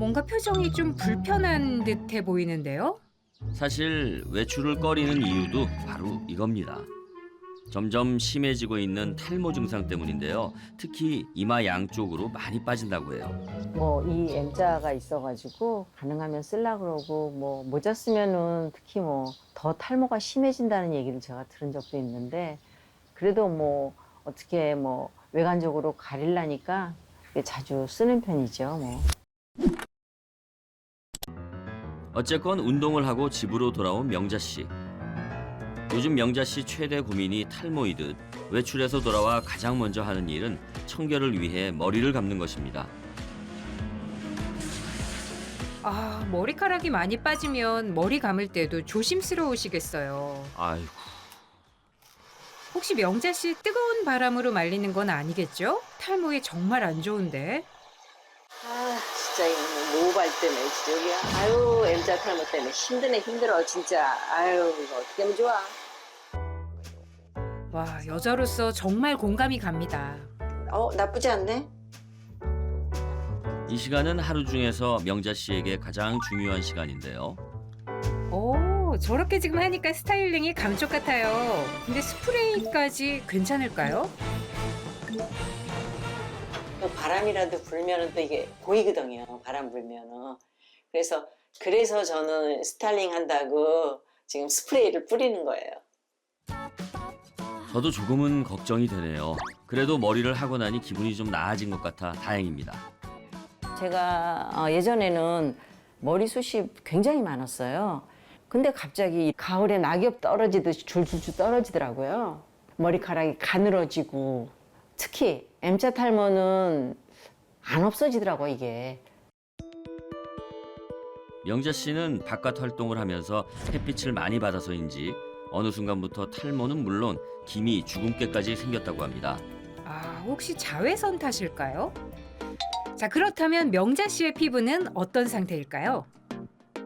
뭔가 표정이 좀 불편한 듯해 보이는데요. 사실 외출을 꺼리는 이유도 바로 이겁니다. 점점 심해지고 있는 탈모 증상 때문인데요. 특히 이마 양쪽으로 많이 빠진다고 해요. 뭐 이 M자가 있어가지고 가능하면 쓸라 그러고 뭐 모자 쓰면은 특히 뭐 더 탈모가 심해진다는 얘기를 제가 들은 적도 있는데 그래도 뭐 어떻게 뭐 외관적으로 가리려니까 자주 쓰는 편이죠 뭐. 어쨌건 운동을 하고 집으로 돌아온 명자 씨. 요즘 명자 씨 최대 고민이 탈모이듯 외출해서 돌아와 가장 먼저 하는 일은 청결을 위해 머리를 감는 것입니다. 아, 머리카락이 많이 빠지면 머리 감을 때도 조심스러우시겠어요. 아이고, 혹시 명자 씨 뜨거운 바람으로 말리는 건 아니겠죠? 탈모에 정말 안 좋은데. 아 진짜 이 모발 때문에 진짜 여기 아유 M자 탈모 때문에 힘드네 힘들어 진짜 아유 이거 어떻게 하면 좋아. 와, 여자로서 정말 공감이 갑니다. 어 나쁘지 않네. 이 시간은 하루 중에서 명자 씨에게 가장 중요한 시간인데요. 오, 저렇게 지금 하니까 스타일링이 감쪽 같아요. 근데 스프레이까지 괜찮을까요? 또 바람이라도 불면은 또 이게 보이거든요. 바람 불면은. 그래서 그래서 저는 스타일링 한다고 지금 스프레이를 뿌리는 거예요. 저도 조금은 걱정이 되네요. 그래도 머리를 하고 나니 기분이 좀 나아진 것 같아 다행입니다. 제가 어, 예전에는 머리숱이 굉장히 많았어요. 근데 갑자기 가을에 낙엽 떨어지듯이 줄줄줄 떨어지더라고요. 머리카락이 가늘어지고 특히 M자 탈모는 안 없어지더라고 이게. 명자 씨는 바깥 활동을 하면서 햇빛을 많이 받아서인지 어느 순간부터 탈모는 물론 김이 주근깨까지 생겼다고 합니다. 아, 혹시 자외선 탓일까요? 자, 그렇다면 명자 씨의 피부는 어떤 상태일까요?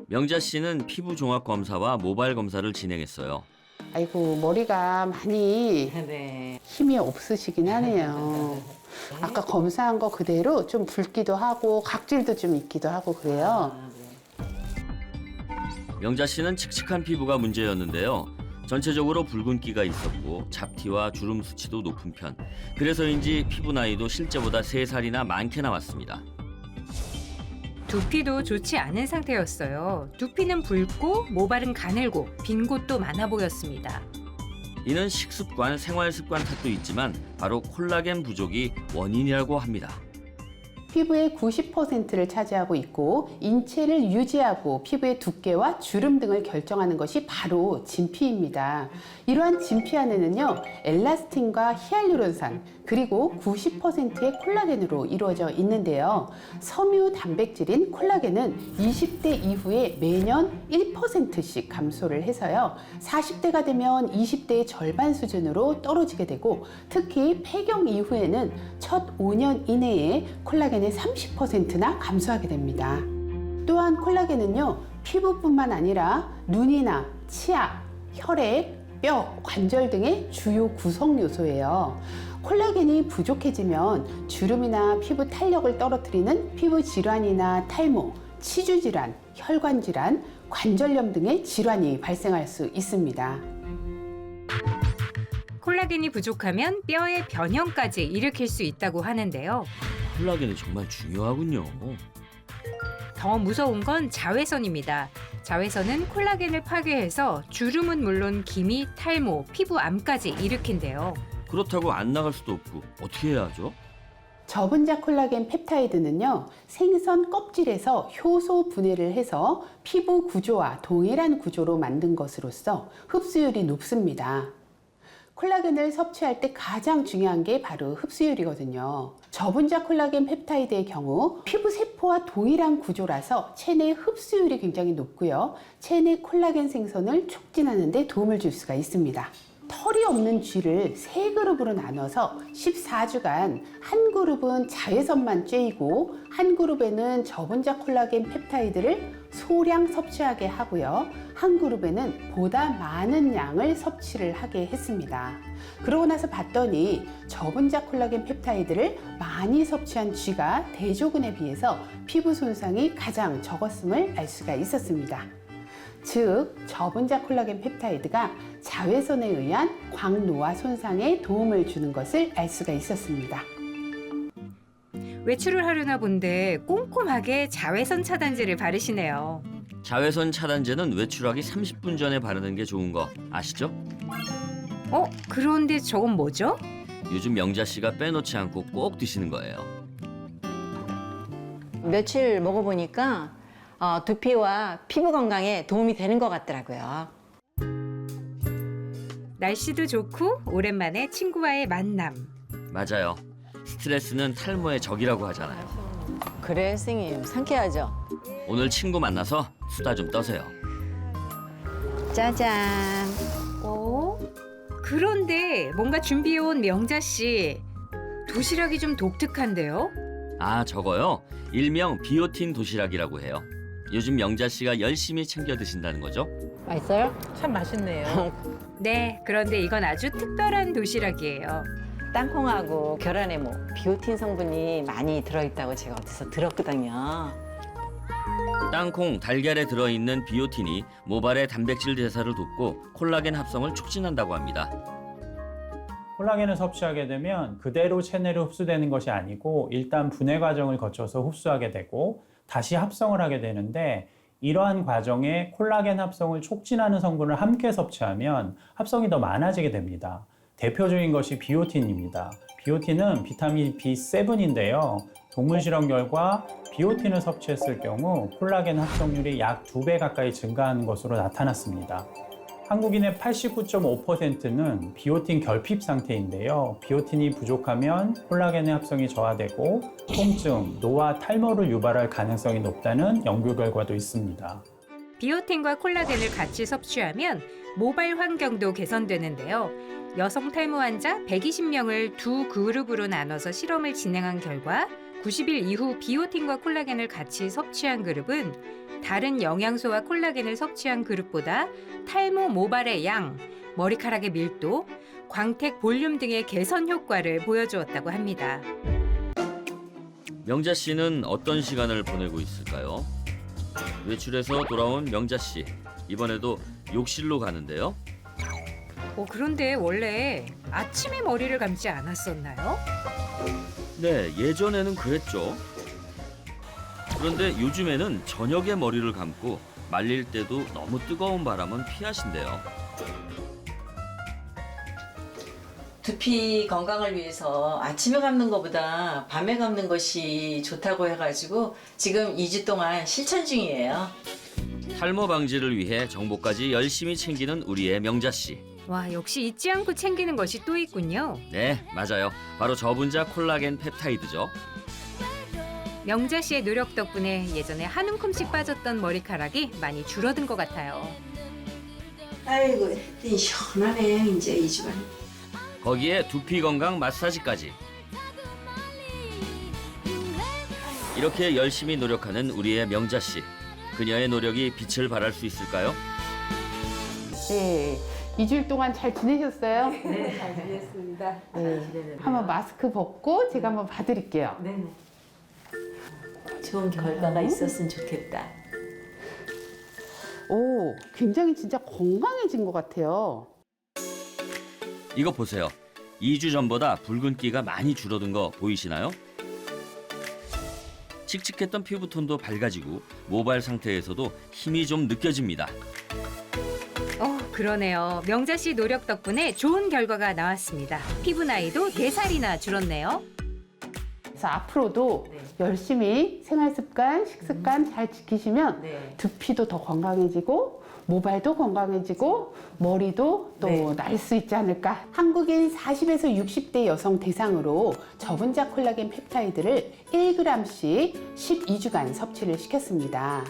명자 씨는 피부 종합 검사와 모발 검사를 진행했어요. 아이고 머리가 많이 네. 힘이 없으시긴 하네요. 아까 검사한 거 그대로 좀 붉기도 하고 각질도 좀 있기도 하고 그래요. 명자 씨는 칙칙한 피부가 문제였는데요. 전체적으로 붉은기가 있었고 잡티와 주름 수치도 높은 편. 그래서인지 피부 나이도 실제보다 세살이나 많게 나왔습니다. 두피도 좋지 않은 상태였어요. 두피는 붉고 모발은 가늘고 빈 곳도 많아 보였습니다. 이는 식습관, 생활 습관 탓도 있지만 바로 콜라겐 부족이 원인이라고 합니다. 피부의 90%를 차지하고 있고 인체를 유지하고 피부의 두께와 주름 등을 결정하는 것이 바로 진피입니다. 이러한 진피 안에는요 엘라스틴과 히알루론산 그리고 90%의 콜라겐으로 이루어져 있는데요. 섬유 단백질인 콜라겐은 20대 이후에 매년 1%씩 감소를 해서요. 40대가 되면 20대의 절반 수준으로 떨어지게 되고 특히 폐경 이후에는 첫 5년 이내에 콜라겐의 30%나 감소하게 됩니다. 또한 콜라겐은요, 피부뿐만 아니라 눈이나 치아, 혈액, 뼈, 관절 등의 주요 구성 요소예요. 콜라겐이 부족해지면 주름이나 피부 탄력을 떨어뜨리는 피부 질환이나 탈모, 치주 질환, 혈관 질환, 관절염 등의 질환이 발생할 수 있습니다. 콜라겐이 부족하면 뼈의 변형까지 일으킬 수 있다고 하는데요. 콜라겐이 정말 중요하군요. 더 무서운 건 자외선입니다. 자외선은 콜라겐을 파괴해서 주름은 물론 기미, 탈모, 피부암까지 일으킨대요. 그렇다고 안 나갈 수도 없고 어떻게 해야 하죠? 저분자 콜라겐 펩타이드는요, 생선 껍질에서 효소 분해를 해서 피부 구조와 동일한 구조로 만든 것으로서 흡수율이 높습니다. 콜라겐을 섭취할 때 가장 중요한 게 바로 흡수율이거든요. 저분자 콜라겐 펩타이드의 경우 피부 세포와 동일한 구조라서 체내 흡수율이 굉장히 높고요. 체내 콜라겐 생성을 촉진하는 데 도움을 줄 수가 있습니다. 털이 없는 쥐를 세 그룹으로 나눠서 14주간 한 그룹은 자외선만 쬐이고 한 그룹에는 저분자 콜라겐 펩타이드를 소량 섭취하게 하고요. 한 그룹에는 보다 많은 양을 섭취를 하게 했습니다. 그러고 나서 봤더니 저분자 콜라겐 펩타이드를 많이 섭취한 쥐가 대조군에 비해서 피부 손상이 가장 적었음을 알 수가 있었습니다. 즉, 저분자 콜라겐 펩타이드가 자외선에 의한 광노화 손상에 도움을 주는 것을 알 수가 있었습니다. 외출을 하려나 본데 꼼꼼하게 자외선 차단제를 바르시네요. 자외선 차단제는 외출하기 30분 전에 바르는 게 좋은 거 아시죠? 어, 그런데 저건 뭐죠? 요즘 명자 씨가 빼놓지 않고 꼭 드시는 거예요. 며칠 먹어보니까 어, 두피와 피부 건강에 도움이 되는 것 같더라고요. 날씨도 좋고 오랜만에 친구와의 만남. 맞아요. 스트레스는 탈모의 적이라고 하잖아요. 그래, 선생님. 상쾌하죠? 오늘 친구 만나서 수다 좀 떠세요. 짜잔. 어? 그런데 뭔가 준비해온 명자 씨 도시락이 좀 독특한데요? 아, 저거요? 일명 비오틴 도시락이라고 해요. 요즘 명자 씨가 열심히 챙겨 드신다는 거죠? 맛있어요? 참 맛있네요. 네, 그런데 이건 아주 특별한 도시락이에요. 땅콩하고 계란에 뭐 비오틴 성분이 많이 들어있다고 제가 어디서 들었거든요. 땅콩, 달걀에 들어있는 비오틴이 모발의 단백질 대사를 돕고 콜라겐 합성을 촉진한다고 합니다. 콜라겐을 섭취하게 되면 그대로 체내로 흡수되는 것이 아니고 일단 분해 과정을 거쳐서 흡수하게 되고 다시 합성을 하게 되는데 이러한 과정에 콜라겐 합성을 촉진하는 성분을 함께 섭취하면 합성이 더 많아지게 됩니다. 대표적인 것이 비오틴입니다. 비오틴은 비타민 B7인데요. 동물 실험 결과 비오틴을 섭취했을 경우 콜라겐 합성률이 약 2배 가까이 증가하는 것으로 나타났습니다. 한국인의 89.5%는 비오틴 결핍 상태인데요. 비오틴이 부족하면 콜라겐의 합성이 저하되고 통증, 노화, 탈모를 유발할 가능성이 높다는 연구 결과도 있습니다. 비오틴과 콜라겐을 같이 섭취하면 모발 환경도 개선되는데요. 여성 탈모 환자 120명을 두 그룹으로 나눠서 실험을 진행한 결과 90일 이후 비오틴과 콜라겐을 같이 섭취한 그룹은 다른 영양소와 콜라겐을 섭취한 그룹보다 탈모 모발의 양, 머리카락의 밀도, 광택 볼륨 등의 개선 효과를 보여주었다고 합니다. 명자 씨는 어떤 시간을 보내고 있을까요? 외출해서 돌아온 명자 씨. 이번에도 욕실로 가는데요. 어, 그런데 원래 아침에 머리를 감지 않았었나요? 네, 예전에는 그랬죠. 그런데 요즘에는 저녁에 머리를 감고 말릴 때도 너무 뜨거운 바람은 피하신대요. 두피 건강을 위해서 아침에 감는 것보다 밤에 감는 것이 좋다고 해가지고 지금 2주 동안 실천 중이에요. 탈모 방지를 위해 정보까지 열심히 챙기는 우리의 명자 씨. 와, 역시 잊지 않고 챙기는 것이 또 있군요. 네, 맞아요. 바로 저분자 콜라겐 펩타이드죠. 명자 씨의 노력 덕분에 예전에 한 움큼씩 빠졌던 머리카락이 많이 줄어든 것 같아요. 아이고, 했더니 시원하네, 이제 이 집안. 거기에 두피 건강 마사지까지. 이렇게 열심히 노력하는 우리의 명자 씨. 그녀의 노력이 빛을 발할 수 있을까요? 네. 이주일 동안 잘 지내셨어요? 네, 잘 지냈습니다. 네. 한번 마스크 벗고 제가 한번 봐드릴게요. 좋은 결과가 있었으면 좋겠다. 오, 굉장히 진짜 건강해진 것 같아요. 이거 보세요. 2주 전보다 붉은기가 많이 줄어든 거 보이시나요? 칙칙했던 피부톤도 밝아지고 모발 상태에서도 힘이 좀 느껴집니다. 어, 그러네요. 명자 씨 노력 덕분에 좋은 결과가 나왔습니다. 피부 나이도 4살이나 줄었네요. 그래서 앞으로도 네. 열심히 생활 습관, 식습관 잘 지키시면 네. 두피도 더 건강해지고 모발도 건강해지고 머리도 또 네. 날 수 있지 않을까. 한국인 40에서 60대 여성 대상으로 저분자 콜라겐 펩타이드를 1g씩 12주간 섭취를 시켰습니다.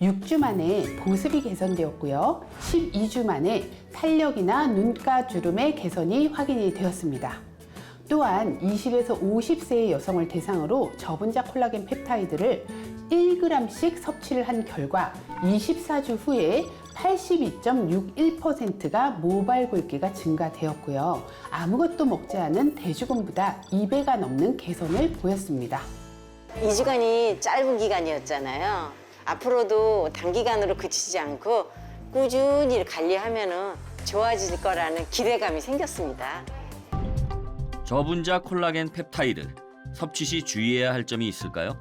6주 만에 보습이 개선되었고요. 12주 만에 탄력이나 눈가 주름의 개선이 확인이 되었습니다. 또한 20에서 50세의 여성을 대상으로 저분자 콜라겐 펩타이드를 1g씩 섭취를 한 결과 24주 후에 82.61%가 모발 굵기가 증가되었고요. 아무것도 먹지 않은 대주군보다 2배가 넘는 개선을 보였습니다. 2주간이 짧은 기간이었잖아요. 앞으로도 단기간으로 그치지 않고 꾸준히 관리하면 좋아질 거라는 기대감이 생겼습니다. 저분자 콜라겐 펩타이드 섭취 시 주의해야 할 점이 있을까요?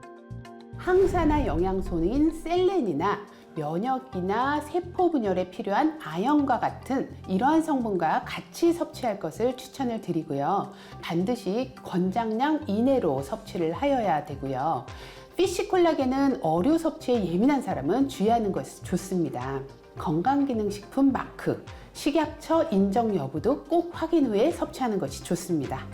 항산화 영양소인 셀렌이나 면역이나 세포 분열에 필요한 아연과 같은 이러한 성분과 같이 섭취할 것을 추천을 드리고요. 반드시 권장량 이내로 섭취를 하여야 되고요. 피쉬 콜라겐은 어류 섭취에 예민한 사람은 주의하는 것이 좋습니다. 건강기능식품 마크, 식약처 인정 여부도 꼭 확인 후에 섭취하는 것이 좋습니다.